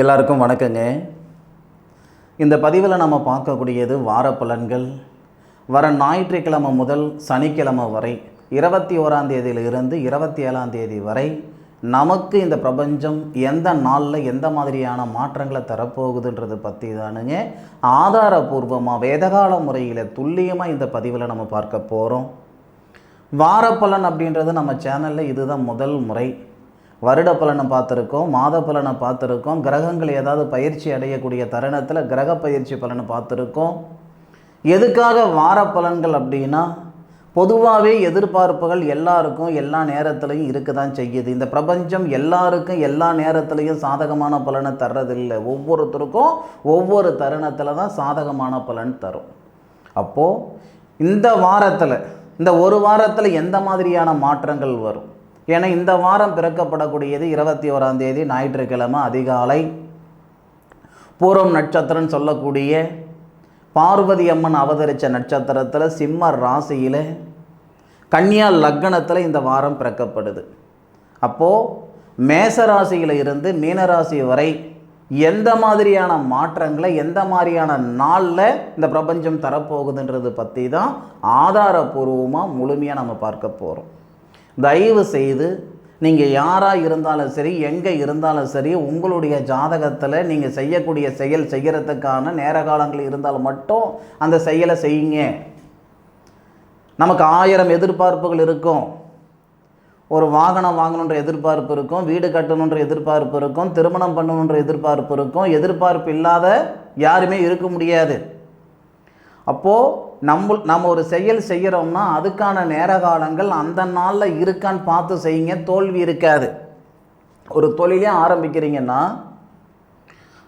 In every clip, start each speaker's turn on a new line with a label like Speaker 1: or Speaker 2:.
Speaker 1: எல்லாருக்கும் வணக்கங்க. இந்த பதிவில் நம்ம பார்க்கக்கூடியது வார பலன்கள் வர ஞாயிற்றுக்கிழமை முதல் சனிக்கிழமை வரை இருபத்தி ஓராம் தேதியிலிருந்து இருபத்தி ஏழாம் தேதி வரை நமக்கு இந்த பிரபஞ்சம் எந்த நாளில் எந்த மாதிரியான மாற்றங்களை தரப்போகுதுன்றது பற்றி தானுங்க. ஆதாரபூர்வமாக வேதகால முறையில் துல்லியமாக இந்த பதிவில் நம்ம பார்க்க போகிறோம் வாரப்பலன் அப்படின்றது நம்ம சேனலில் இதுதான் முதல் முறை. வருட பலனை பார்த்துருக்கோம் மாத பலனை பார்த்துருக்கோம் கிரகங்கள் ஏதாவது பயிற்சி அடையக்கூடிய தருணத்தில் கிரக பயிற்சி பலனை பார்த்துருக்கோம். எதுக்காக வார பலன்கள் அப்படின்னா பொதுவாகவே எதிர்பார்ப்புகள் எல்லாருக்கும் எல்லா நேரத்துலையும் இருக்க தான் செய்யுது. இந்த பிரபஞ்சம் எல்லாருக்கும் எல்லா நேரத்துலையும் சாதகமான பலனை தர்றதில்லை. ஒவ்வொருத்தருக்கும் ஒவ்வொரு தருணத்தில் தான் சாதகமான பலன் தரும். அப்போது இந்த வாரத்தில் இந்த ஒரு வாரத்தில் எந்த மாதிரியான மாற்றங்கள் வரும்? ஏன்னா இந்த வாரம் பிறக்கப்படக்கூடியது இருபத்தி ஓராம் தேதி ஞாயிற்றுக்கிழமை அதிகாலை. பூரம் நட்சத்திரம்னு சொல்லக்கூடிய பார்வதி அம்மன் அவதரித்த நட்சத்திரத்தில் சிம்ம ராசியில் கன்னியா லக்னத்தில் இந்த வாரம் பிறக்கப்படுது. அப்போது மேச ராசியில் இருந்து மீனராசி வரை எந்த மாதிரியான மாற்றங்களை எந்த மாதிரியான நாளில் இந்த பிரபஞ்சம் தரப்போகுதுன்றது பற்றி தான் ஆதாரபூர்வமாக முழுமையாக நம்ம பார்க்க போகிறோம் தயவு செய்து நீங்கள் யாராக இருந்தாலும் சரி எங்கே இருந்தாலும் சரி உங்களுடைய ஜாதகத்தில் நீங்கள் செய்யக்கூடிய செயல் செய்கிறதுக்கான நேர காலங்கள் இருந்தால் மட்டும் அந்த செயலை செய்யுங்க. நமக்கு ஆயிரம் எதிர்பார்ப்புகள் இருக்கும். ஒரு வாகனம் வாங்கணுன்ற எதிர்பார்ப்பு இருக்கும் வீடு கட்டணுன்ற எதிர்பார்ப்பு இருக்கும் திருமணம் பண்ணணுன்ற எதிர்பார்ப்பு இருக்கும். எதிர்பார்ப்பு இல்லாத யாருமே இருக்க முடியாது. அப்போது நம்ம நம்ம ஒரு செயல் செய்கிறோம்னா அதுக்கான நேர காலங்கள் அந்த நாளில் இருக்கான்னு பார்த்து செய்யுங்க தோல்வி இருக்காது. ஒரு தொழிலே ஆரம்பிக்கிறீங்கன்னா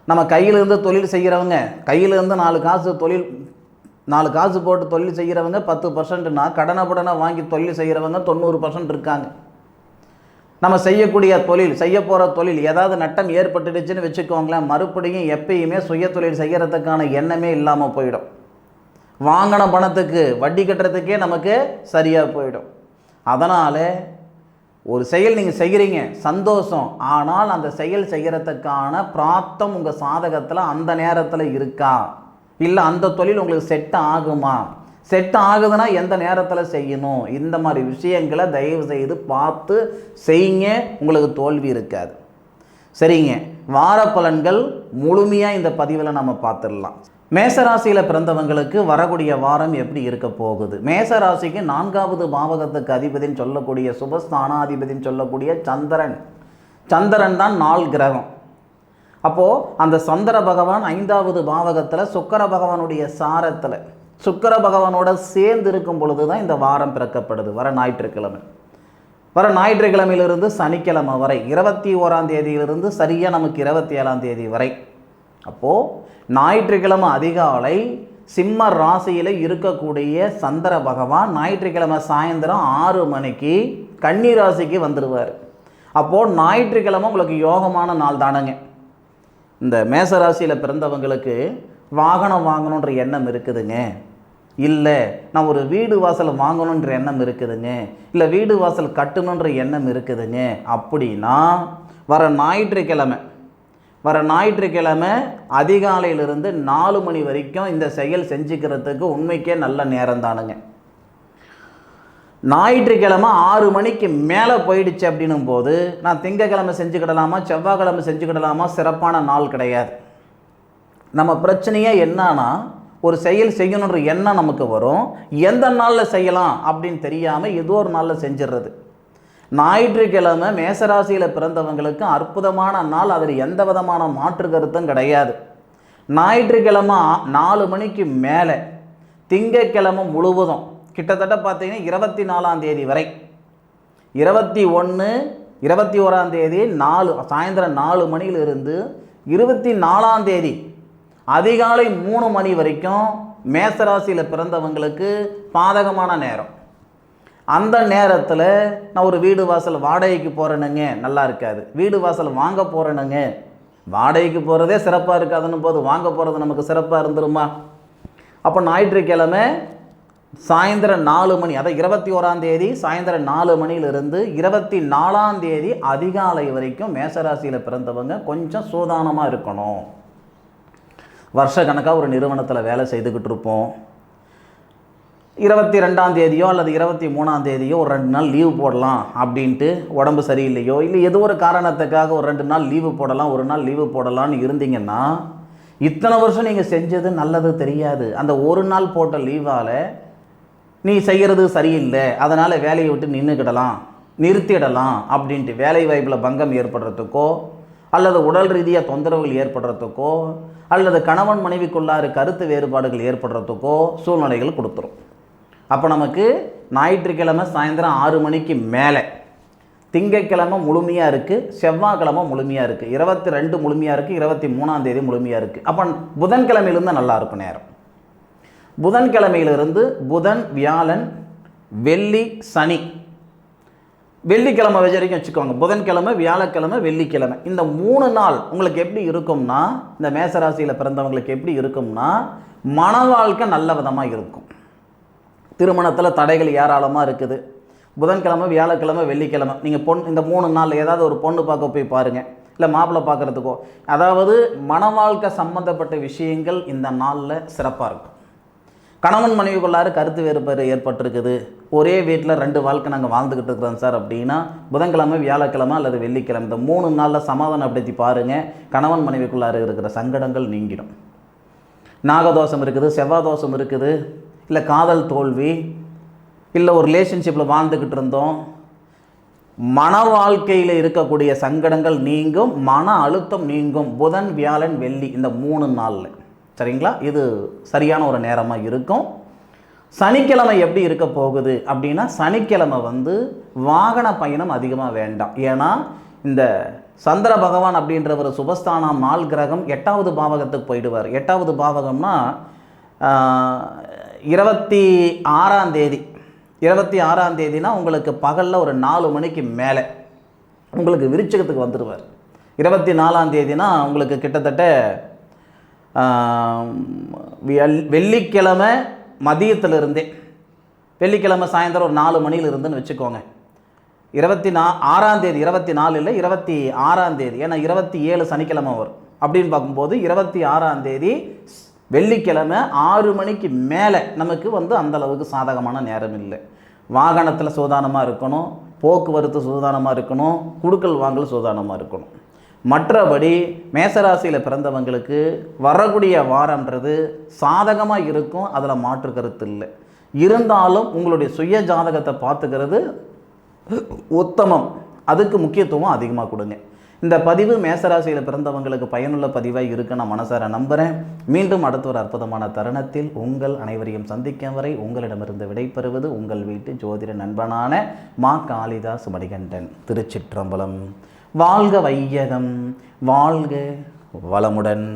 Speaker 1: நம்ம கையிலேருந்து தொழில் செய்கிறவங்க கையிலேருந்து நாலு காசு தொழில் நாலு காசு போட்டு தொழில் செய்கிறவங்க பத்து பர்சன்ட்னா கடனை புடனை வாங்கி தொழில் செய்கிறவங்க தொண்ணூறு பர்சன்ட் இருக்காங்க. நம்ம செய்யக்கூடிய தொழில் செய்ய போகிற தொழில் ஏதாவது நட்டம் ஏற்பட்டுடுச்சுன்னு வச்சுக்கோங்களேன் மறுபடியும் எப்பயுமே சுய தொழில் செய்கிறதுக்கான எண்ணமே இல்லாமல் போயிடும். வாங்கின பணத்துக்கு வட்டி கட்டுறதுக்கே நமக்கு சரியாக போயிடும். அதனால் ஒரு செயல் நீங்கள் செய்கிறீங்க சந்தோஷம். ஆனால் அந்த செயல் செய்கிறதுக்கான பிராப்தம் உங்கள் சாதகத்தில் அந்த நேரத்தில் இருக்கா? இல்லை அந்த தொழில் உங்களுக்கு செட் ஆகுமா? செட் ஆகுதுன்னா எந்த நேரத்தில் செய்யணும்? இந்த மாதிரி விஷயங்களை தயவு செய்து பார்த்து செய்யுங்க. உங்களுக்கு தோல்வி இருக்காது. சரிங்க. வார பலன்கள் முழுமையாக இந்த பதிவில் நம்ம பார்த்துடலாம். மேசராசியில் பிறந்தவங்களுக்கு வரக்கூடிய வாரம் எப்படி இருக்க போகுது? மேசராசிக்கு நான்காவது பாவகத்துக்கு அதிபதின்னு சொல்லக்கூடிய சுபஸ்தானாதிபதின்னு சொல்லக்கூடிய சந்திரன். சந்திரன் தான் நாள் கிரகம். அப்போது அந்த சந்திர பகவான் ஐந்தாவது பாவகத்தில் சுக்கர பகவானுடைய சாரத்தில். சுக்கர பகவானோட சேர்ந்து இருக்கும் பொழுது தான் இந்த வாரம் பிறக்கப்படுது. வர ஞாயிற்றுக்கிழமை. வர ஞாயிற்றுக்கிழமையிலிருந்து சனிக்கிழமை வரை. இருபத்தி ஓராம் தேதியிலிருந்து சரியாக நமக்கு இருபத்தி ஏழாம் தேதி வரை. அப்போது ஞாயிற்றுக்கிழமை அதிகாலை சிம்ம ராசியில் இருக்கக்கூடிய சந்திர பகவான் ஞாயிற்றுக்கிழமை சாயந்தரம் ஆறு மணிக்கு கன்னி ராசிக்கு வந்துடுவார் அப்போது ஞாயிற்றுக்கிழமை உங்களுக்கு யோகமான நாள் தானங்க. இந்த மேச ராசியில் பிறந்தவங்களுக்கு வாகனம் வாங்கணுன்ற எண்ணம் இருக்குதுங்க. இல்லை நான் ஒரு வீடு வாசல் வாங்கணுன்ற எண்ணம் இருக்குதுங்க. இல்லை வீடு வாசல் கட்டணுன்ற எண்ணம் இருக்குதுங்க. அப்படின்னா வர ஞாயிற்றுக்கிழமை வர ஞாயிற்றுக்கிழமை அதிகாலையிலிருந்து நாலு மணி வரைக்கும் இந்த செயல் செஞ்சுக்கிறதுக்கு உண்மைக்கே நல்ல நேரம் தானுங்க ஞாயிற்றுக்கிழமை ஆறு மணிக்கு மேலே போயிடுச்சு அப்படின்னும் போது நான் திங்கக்கிழமை செஞ்சுக்கிடலாமா செவ்வாய்க்கிழமை செஞ்சுக்கிடலாமா சிறப்பான நாள் கிடையாது. நம்ம பிரச்சனையே என்னன்னா ஒரு செயல் செய்யணுன்ற எண்ணம் நமக்கு வரும். எந்த நாளில் செய்யலாம் அப்படின்னு தெரியாமல் ஏதோ ஒரு நாளில் செஞ்சிடுறது. ஞாயிற்றுக்கிழமை மேசராசியில் பிறந்தவங்களுக்கு அற்புதமான நாள். அதில் எந்த விதமான மாற்று கருத்தும் கிடையாது. ஞாயிற்றுக்கிழமை நாலு மணிக்கு மேலே திங்கக்கிழமை முழுவதும் கிட்டத்தட்ட பார்த்தீங்கன்னா இருபத்தி நாலாம் தேதி வரை இருபத்தி ஒன்று இருபத்தி ஓராம் தேதி நாலு சாயந்தரம் நாலு மணியிலிருந்து இருபத்தி நாலாம் தேதி அதிகாலை மூணு மணி வரைக்கும் மேசராசியில் பிறந்தவங்களுக்கு பாதகமான நேரம். அந்த நேரத்தில் நான் ஒரு வீடு வாசல் வாடகைக்கு போகிறேனுங்க நல்லா இருக்காது. வீடு வாசல் வாங்க போகிறேனுங்க வாடகைக்கு போகிறதே சிறப்பாக இருக்காதுன்னு போது வாங்க போகிறது நமக்கு சிறப்பாக இருந்துருமா? அப்போ ஞாயிற்றுக்கிழமை சாயந்தரம் நாலு மணி அதாவது இருபத்தி ஓராம் தேதி சாயந்தரம் நாலு மணியிலிருந்து இருபத்தி நாலாம் தேதி அதிகாலை வரைக்கும் மேசராசியில் பிறந்தவங்க கொஞ்சம் சூதானமாக இருக்கணும். வருஷ கணக்காக ஒரு நிறுவனத்தில் வேலை செய்துக்கிட்டு இருப்போம். இருபத்தி ரெண்டாம் தேதியோ அல்லது இருபத்தி மூணாம் தேதியோ ஒரு ரெண்டு நாள் லீவு போடலாம் அப்படின்ட்டு உடம்பு சரியில்லையோ இல்லை ஏதோ ஒரு காரணத்துக்காக ஒரு ரெண்டு நாள் லீவு போடலாம் ஒரு நாள் லீவு போடலாம்னு இருந்தீங்கன்னா இத்தனை வருஷம் நீங்கள் செஞ்சது நல்லது தெரியாது. அந்த ஒரு நாள் போட்ட லீவால் நீ செய்கிறது சரியில்லை. அதனால் வேலையை விட்டு நின்றுக்கிடலாம் நிறுத்திடலாம் அப்படின்ட்டு வேலை வாய்ப்பில் பங்கம் ஏற்படுறதுக்கோ அல்லது உடல் ரீதியாக தொந்தரவுகள் ஏற்படுறதுக்கோ அல்லது கணவன் மனைவிக்குள்ளாறு கருத்து வேறுபாடுகள் ஏற்படுறதுக்கோ சூழ்நிலைகள் கொடுத்துரும். அப்போ நமக்கு ஞாயிற்றுக்கிழமை சாயந்தரம் ஆறு மணிக்கு மேலே. திங்கக்கிழமை முழுமையாக இருக்குது செவ்வாய்க்கிழமை முழுமையாக இருக்குது இருபத்தி ரெண்டு முழுமையாக இருக்குது இருபத்தி மூணாம் தேதி முழுமையாக இருக்குது அப்போ புதன்கிழமையிலிருந்து நல்லா இருக்கும் நேரம். புதன்கிழமையிலிருந்து புதன் வியாழன் வெள்ளி சனி. வெள்ளிக்கிழமை வரைக்கும் வச்சுக்கோங்க. புதன்கிழமை வியாழக்கிழமை வெள்ளிக்கிழமை. இந்த மூணு நாள் உங்களுக்கு எப்படி இருக்கும்னா இந்த மேசராசியில் பிறந்தவங்களுக்கு எப்படி இருக்கும்னா மன வாழ்க்கை நல்ல விதமாக இருக்கும். திருமணத்தில் தடைகள் ஏராளமாக இருக்குது. புதன்கிழமை வியாழக்கிழமை வெள்ளிக்கிழமை. நீங்கள் பொண் இந்த மூணு நாள் ஏதாவது ஒரு பொண்ணு பார்க்க போய் பாருங்கள் இல்லை மாப்பிள்ளை பார்க்குறதுக்கோ. அதாவது மன வாழ்க்கை சம்மந்தப்பட்ட விஷயங்கள் இந்த நாளில் சிறப்பாக இருக்கும். கணவன் மனைவிக்குள்ளார கருத்து வேறுபாடு ஏற்பட்டிருக்குது. ஒரே வீட்டில் ரெண்டு வாழ்க்கை நாங்கள் வாழ்ந்துக்கிட்டு இருக்கிறோம் சார் அப்படின்னா புதன்கிழமை வியாழக்கிழமை அல்லது வெள்ளிக்கிழமை இந்த மூணு நாளில் சமாதானப்படுத்தி பாருங்கள் கணவன் மனைவிக்குள்ளார இருக்கிற சங்கடங்கள் நீங்கிடும். நாகதோஷம் இருக்குது செவ்வாய் தோஷம் இருக்குது. இல்லை காதல் தோல்வி இல்லை ஒரு ரிலேஷன்ஷிப்பில் வாழ்ந்துக்கிட்டு இருந்தோம் மன வாழ்க்கையில் இருக்கக்கூடிய சங்கடங்கள் நீங்கும் மன அழுத்தம் நீங்கும். புதன் வியாழன் வெள்ளி இந்த மூணு நாளில். சரிங்களா? இது சரியான ஒரு நேரமாக இருக்கும். சனிக்கிழமை எப்படி இருக்க போகுது அப்படின்னா சனிக்கிழமை வந்து வாகன பயணம் அதிகமாக வேண்டாம். ஏன்னா இந்த சந்திர பகவான் அப்படின்ற ஒரு சுபஸ்தானம் நாள் கிரகம் எட்டாவது பாவகத்துக்கு போயிடுவார். எட்டாவது பாவகம்னா இருபத்தி ஆறாம் தேதி இருபத்தி ஆறாம் தேதினா உங்களுக்கு பகலில் ஒரு நாலு மணிக்கு மேலே உங்களுக்கு விருச்சகத்துக்கு வந்துடுவார் இருபத்தி நாலாம் தேதினா உங்களுக்கு கிட்டத்தட்ட வெள்ளிக்கிழமை மதியத்திலிருந்தே வெள்ளிக்கிழமை சாயந்தரம் ஒரு நாலு மணியில இருந்துன்னு வச்சுக்கோங்க. இருபத்தி நா ஆறாம் தேதி இருபத்தி நாலு இல்லை இருபத்தி ஆறாம் தேதி. ஏன்னா இருபத்தி ஏழு சனிக்கிழமை வரும். அப்படின்னு பார்க்கும்போது இருபத்தி ஆறாம் தேதி வெள்ளிக்கிழமை ஆறு மணிக்கு மேலே நமக்கு வந்து அந்தளவுக்கு சாதகமான நேரம் இல்லை. வாகனத்தில் சூதானமாக இருக்கணும் போக்குவரத்து சூதானமாக இருக்கணும் குடுக்கல் வாங்கல் சூதானமாக இருக்கணும். மற்றபடி மேசராசியில் பிறந்தவங்களுக்கு வரக்கூடிய வாரன்றது சாதகமாக இருக்கும் அதில் மாற்று கருத்து இல்லை. இருந்தாலும் உங்களுடைய சுய ஜாதகத்தை பார்த்துக்கிறது உத்தமம். அதுக்கு முக்கியத்துவம் அதிகமாக கொடுங்க. இந்த பதிவு மேசராசியில் பிறந்தவங்களுக்கு பயனுள்ள பதிவாக இருக்க. நான் மனசார நம்புகிறேன் மீண்டும் அடுத்த ஒரு அற்புதமான தருணத்தில் உங்கள் அனைவரையும் சந்திக்கும் வரை உங்களிடமிருந்து விடைபெறுவது உங்கள் வீட்டு ஜோதிட நண்பனான மா காளிதாஸ் மணிகண்டன் திருச்சிற்றம்பலம். வாழ்க வையகம் வாழ்க வளமுடன்.